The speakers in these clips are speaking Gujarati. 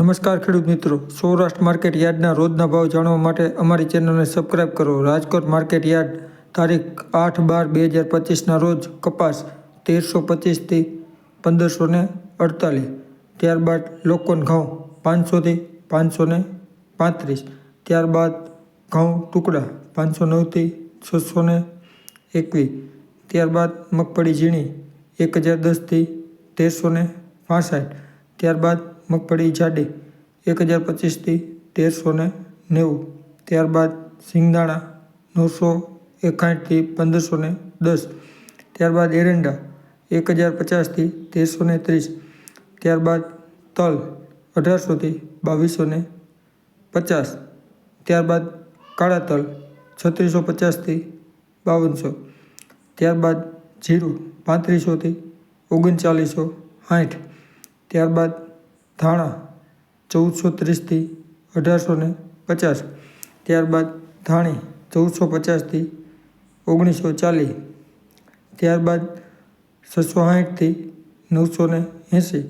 નમસ્કાર ખેડૂત મિત્રો. સૌરાષ્ટ્ર માર્કેટ યાર્ડના રોજના ભાવ જાણવા માટે અમારી ચેનલને સબસ્ક્રાઇબ કરો. રાજકોટ માર્કેટ યાર્ડ, તારીખ આઠ બાર બે હજાર પચીસના રોજ કપાસ તેરસો પચીસથી પંદરસો ને અડતાલીસ. ત્યારબાદ લોકોન ઘઉં પાંચસોથી પાંચસો ને પાંત્રીસ. ત્યારબાદ ઘઉં ટુકડા પાંચસો નવથી છસો ને એકવીસ. ત્યારબાદ મગફળી ઝીણી એક હજાર દસથી તેરસો ને ત્યારબાદ મગફળી જાડી એક હજાર પચીસથી તેરસો ને નેવું. ત્યારબાદ સિંગદાણા નવસો એકાઠથી પંદરસો ને દસ. ત્યારબાદ એરંડા એક હજાર પચાસથી તેરસો ને ત્રીસ. ત્યારબાદ તલ અઢારસોથી બાવીસો ને પચાસ. ત્યારબાદ કાળા તલ છત્રીસો પચાસથી બાવનસો. ત્યારબાદ જીરું પાંત્રીસોથી ઓગણચાલીસો સાઠ ત્યારબાદ ધાણા ચૌદસો ત્રીસથી અઢારસો ને પચાસ. ત્યારબાદ ધાણી ચૌદસો પચાસથી ઓગણીસો ચાલીસ. ત્યારબાદ છસો સાઠથી નવસો ને એંસી.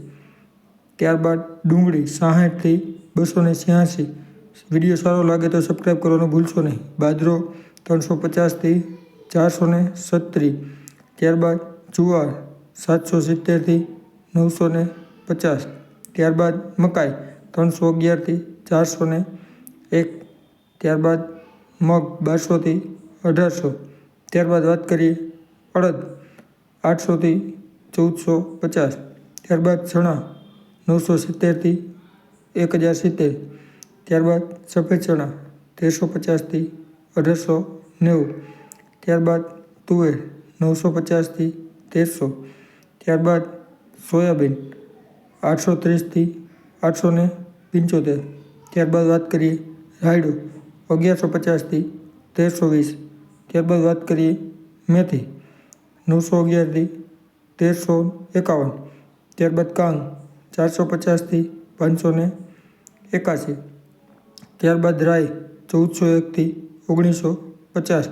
ત્યારબાદ ડુંગળી સાહીઠથી બસો ને છ્યાસી. વીડિયો સારો લાગે તો સબસ્ક્રાઈબ કરવાનું ભૂલશો નહીં. બાજરો ત્રણસો પચાસથી ચારસો ને સત્તરી ત્યારબાદ જુવાર સાતસો સિત્તેરથી નવસો ને પચાસ. ત્યારબાદ મકાઈ ત્રણસો અગિયારથી ચારસો ને એક. ત્યારબાદ મગ બારસોથી અઢારસો. ત્યારબાદ વાત કરીએ અડદ આઠસોથી ચૌદસો પચાસ. ત્યારબાદ ચણા નવસો સિત્તેરથી એક હજાર સિત્તેર. ત્યારબાદ સફેદ ચણા તેરસો પચાસથી અઢારસો નેવું. ત્યારબાદ તુવેર નવસો પચાસથી તેરસો. ત્યારબાદ સોયાબીન આઠસો ત્રીસથી આઠસો ને પંચોતેર. ત્યારબાદ વાત કરીએ રાયડો, અગિયારસો પચાસથી તેરસો વીસ. ત્યારબાદ વાત કરીએ મેથી, નવસો અગિયારથી તેરસો એકાવન. ત્યારબાદ કાંગ, ચારસો પચાસથી પાંચસો ને એકાસી. ત્યારબાદ રાય ચૌદસો એકથી ઓગણીસો પચાસ.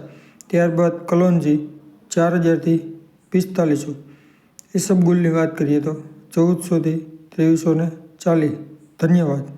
ત્યારબાદ કલોંજી ચાર હજારથી પિસ્તાલીસો. ઇસબગુલની વાત કરીએ તો ચૌદસોથી ત્રેવીસો ને ચાલીસ ધન્યવાદ.